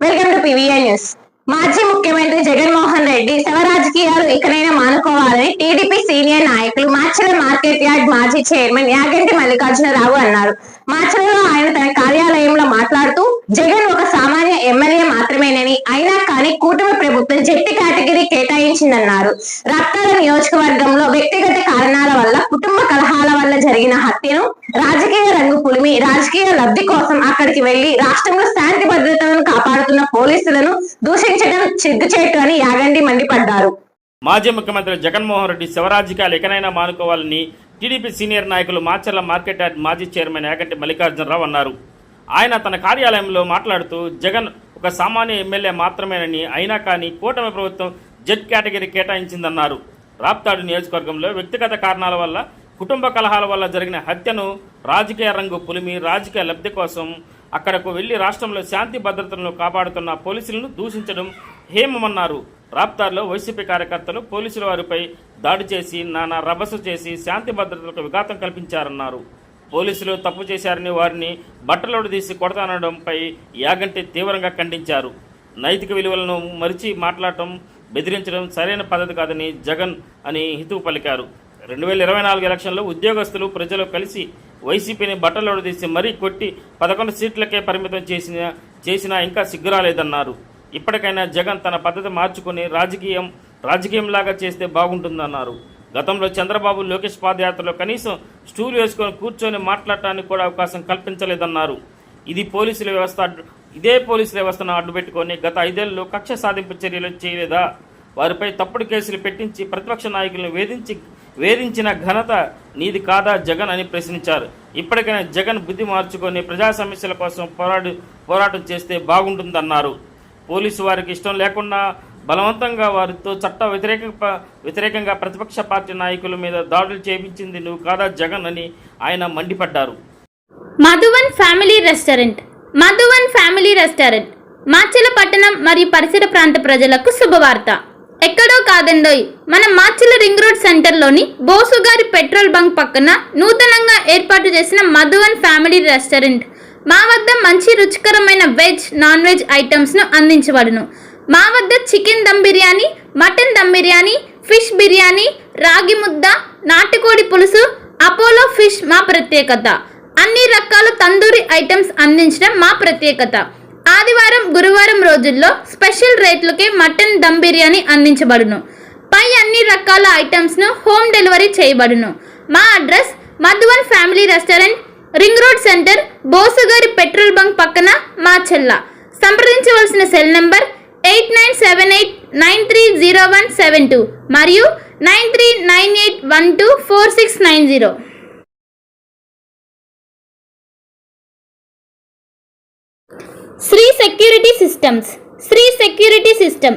Welcome to PVN news. మాజీ ముఖ్యమంత్రి జగన్మోహన్ రెడ్డి శవ రాజకీయాలు ఎక్కడైనా మానుకోవాలని టీడీపీ సీనియర్ నాయకులు మాచల మార్కెట్ యార్డ్ మాజీ చైర్మన్ యాగంటి మల్లికార్జునరావు అన్నారు. మాచలలో ఆయన తన కార్యాలయంలో మాట్లాడుతూ జగన్ ఒక సామాన్య ఎమ్మెల్యే మాత్రమేనని అయినా కానీ కూటమి ప్రభుత్వం జట్టి కేటగిరీ కేటాయించిందన్నారు. రక్తాల నియోజకవర్గంలో వ్యక్తిగత కారణాల వల్ల కుటుంబ కలహాల వల్ల జరిగిన హత్యను రాజకీయ రంగు పులిమి రాజకీయ లబ్ధి కోసం అక్కడికి వెళ్ళి రాష్ట్రంలో శాంతి భద్రతలను కాపాడుతున్న పోలీసులను దూషించడం సిగ్గుచేటు అని యాగండి మండిపడ్డారు. మాజీ ముఖ్యమంత్రి జగన్మోహన్ రెడ్డి శివరాజకీయాలు ఎకనైనా మానుకోవాలని టీడీపీ సీనియర్ నాయకులు మాచర్ల మార్కెట్ యార్డ్ మాజీ చైర్మన్ యాగంటి మల్లికార్జునరావు అన్నారు. ఆయన తన కార్యాలయంలో మాట్లాడుతూ జగన్ ఒక సామాన్య ఎమ్మెల్యే మాత్రమేనని అయినా కానీ కూటమి ప్రభుత్వం జెడ్ కేటగిరీ కేటాయించిందన్నారు. రాప్తాడు నియోజకవర్గంలో వ్యక్తిగత కారణాల వల్ల కుటుంబ కలహాల వల్ల జరిగిన హత్యను రాజకీయ రంగు పులిమి రాజకీయ లబ్ధి కోసం అక్కడకు వెళ్ళి రాష్ట్రంలో శాంతి భద్రతలను కాపాడుతున్న పోలీసులను దూషించడం హేమమన్నారు. రాప్తార్లో వైసీపీ కార్యకర్తలు పోలీసుల వారిపై దాడి చేసి నానా రభస చేసి శాంతి భద్రతలకు విఘాతం కల్పించారన్నారు. పోలీసులు తప్పు చేశారని వారిని బట్టలోడు తీసి కొడతానడంపై యాగంటి తీవ్రంగా ఖండించారు. నైతిక విలువలను మరిచి మాట్లాడటం బెదిరించడం సరైన పద్ధతి కాదని జగన్ అని హితవు పలికారు. రెండు వేల ఇరవై నాలుగు ఎలక్షన్లో ఉద్యోగస్తులు ప్రజలు కలిసి వైసీపీని బట్టలోడు తీసి మరీ కొట్టి పదకొండు సీట్లకే పరిమితం చేసిన చేసినా ఇంకా సిగ్గురాలేదన్నారు. ఇప్పటికైనా జగన్ తన పద్ధతి మార్చుకుని రాజకీయం రాజకీయంలాగా చేస్తే బాగుంటుందన్నారు. గతంలో చంద్రబాబు లోకేష్ పాదయాత్రలో కనీసం స్టూల్ వేసుకొని కూర్చొని మాట్లాడటానికి కూడా అవకాశం కల్పించలేదన్నారు. ఇది పోలీసుల వ్యవస్థ ఇదే పోలీసుల వ్యవస్థను అడ్డుపెట్టుకొని గత ఐదేళ్ళలో కక్ష సాధింపు చర్యలు చేయలేదా? వారిపై తప్పుడు కేసులు పెట్టించి ప్రతిపక్ష నాయకులను వేధించి వేధించిన ఘనత నీది కాదా జగన్ అని ప్రశ్నించారు. ఇప్పటికైనా జగన్ బుద్ధి మార్చుకొని ప్రజా సమస్యల కోసం పోరాడు పోరాటం చేస్తే బాగుంటుందన్నారు. పోలీసు వారికి ఇష్టం లేకుండా బలవంతంగా వారితో చట్ట వ్యతిరేక వ్యతిరేకంగా ప్రతిపక్ష పార్టీ నాయకుల మీద దాడులు చేపించింది నువ్వు కాదా జగన్ అని ఆయన మండిపడ్డారు. Madhuvan family restaurant. Madhuvan family restaurant. Macherla పట్టణం మరియు పరిసర ప్రాంత ప్రజలకు శుభవార్త. ఎక్కడో కాదండోయ్ మన మాచిల రింగ్ రోడ్ సెంటర్లోని బోసుగారి పెట్రోల్ బంక్ పక్కన నూతనంగా ఏర్పాటు చేసిన మధువన్ ఫ్యామిలీ రెస్టారెంట్. మా వద్ద మంచి రుచికరమైన వెజ్ నాన్ వెజ్ ఐటమ్స్ను అందించబడును. మా వద్ద chicken dum biryani mutton dum biryani fish biryani రాగి ముద్ద నాటుకోడి పులుసు అపోలో ఫిష్ మా ప్రత్యేకత. అన్ని రకాల తందూరి ఐటమ్స్ అందించడం మా ప్రత్యేకత. ఆదివారం గురువారం రోజుల్లో స్పెషల్ రేట్లకే మటన్ దమ్ బిర్యానీ అందించబడును. పై అన్ని రకాల ఐటమ్స్ను హోమ్ డెలివరీ చేయబడును. మా address Madhuvan family restaurant ring road centre బోసుగారి petrol bunk పక్కన మా చెల్ల. సంప్రదించవలసిన cell number eight nine seven eight nine three zero one seven two మరియు nine three nine eight one two four six nine zero. Shri security systems Shri security system.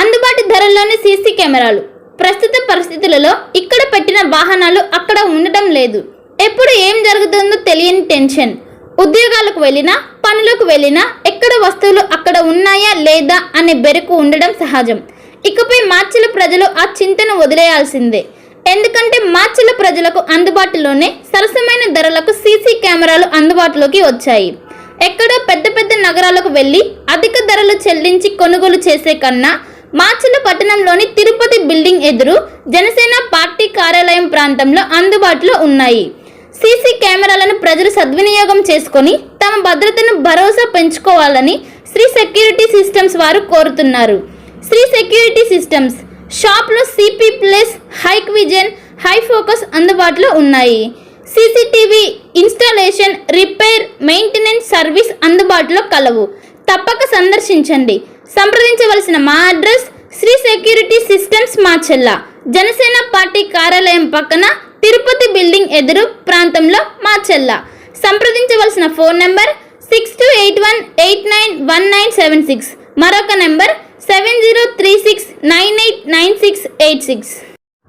అందుబాటు ధరల్లోని CC కెమెరాలు. ప్రస్తుత పరిస్థితులలో ఇక్కడ పెట్టిన వాహనాలు అక్కడ ఉండటం లేదు. ఎప్పుడు ఏం జరుగుతుందో తెలియని టెన్షన్. ఉద్యోగాలకు వెళ్ళినా పనులకు వెళ్ళినా ఎక్కడ వస్తువులు అక్కడ ఉన్నాయా లేదా అనే బెరుకు ఉండడం సహజం. ఇకపై మార్చిల ప్రజలు ఆ చింతను వదిలేయాల్సిందే. ఎందుకంటే మార్చిల ప్రజలకు అందుబాటులోనే సరసమైన ధరలకు సీసీ కెమెరాలు అందుబాటులోకి వచ్చాయి. ఎక్కడో పెద్ద పెద్ద నగరాలకు వెళ్ళి అధిక ధరలు చెల్లించి కొనుగోలు చేసే కన్నా మార్చిల పట్టణంలోని తిరుపతి బిల్డింగ్ ఎదురు జనసేన పార్టీ కార్యాలయం ప్రాంతంలో అందుబాటులో ఉన్నాయి. సీసీ కెమెరాలను ప్రజలు సద్వినియోగం చేసుకొని తమ భద్రతను భరోసా పెంచుకోవాలని శ్రీ సెక్యూరిటీ సిస్టమ్స్ వారు కోరుతున్నారు. శ్రీ సెక్యూరిటీ సిస్టమ్స్ షాప్లో CP plus Hikvision high focus అందుబాటులో ఉన్నాయి. CCTV installation repair maintenance service అందుబాటులో కలవు. తప్పక సందర్శించండి. సంప్రదించవలసిన మా అడ్రస్ శ్రీ సెక్యూరిటీ సిస్టమ్స్ మా చెల్ల జనసేన పార్టీ కార్యాలయం పక్కన తిరుపతి బిల్డింగ్ ఎదురు ప్రాంతంలో మాచెల్ల సంప్రదించవలసిన phone number six two eight one eight nine one nine seven six మరొక number seven zero three six nine eight nine six eight six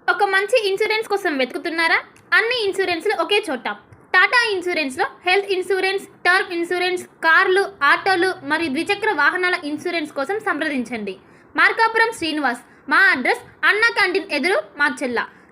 ఒక మంచి ఇన్సూరెన్స్ కోసం వెతుకుతున్నారా? అన్ని ఇన్సూరెన్స్లు ఒకే చోట. టాటా ఇన్సూరెన్స్లో హెల్త్ ఇన్సూరెన్స్ టర్మ్ ఇన్సూరెన్స్ కార్లు ఆటోలు మరియు ద్విచక్ర వాహనాల ఇన్సూరెన్స్ కోసం సంప్రదించండి. మార్కాపురం శ్రీనివాస్. మా అడ్రస్ అన్నా క్యాంటీన్ ఎదురు మార్చెల్ల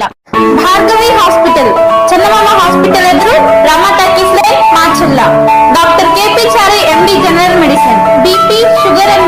భార్గవి హాస్పిటల్. చందమామ హాస్పిటల్ ఎదురు రమాటాకీస్ line Macherla. Doctor KP Chari MD general medicine. BP sugar and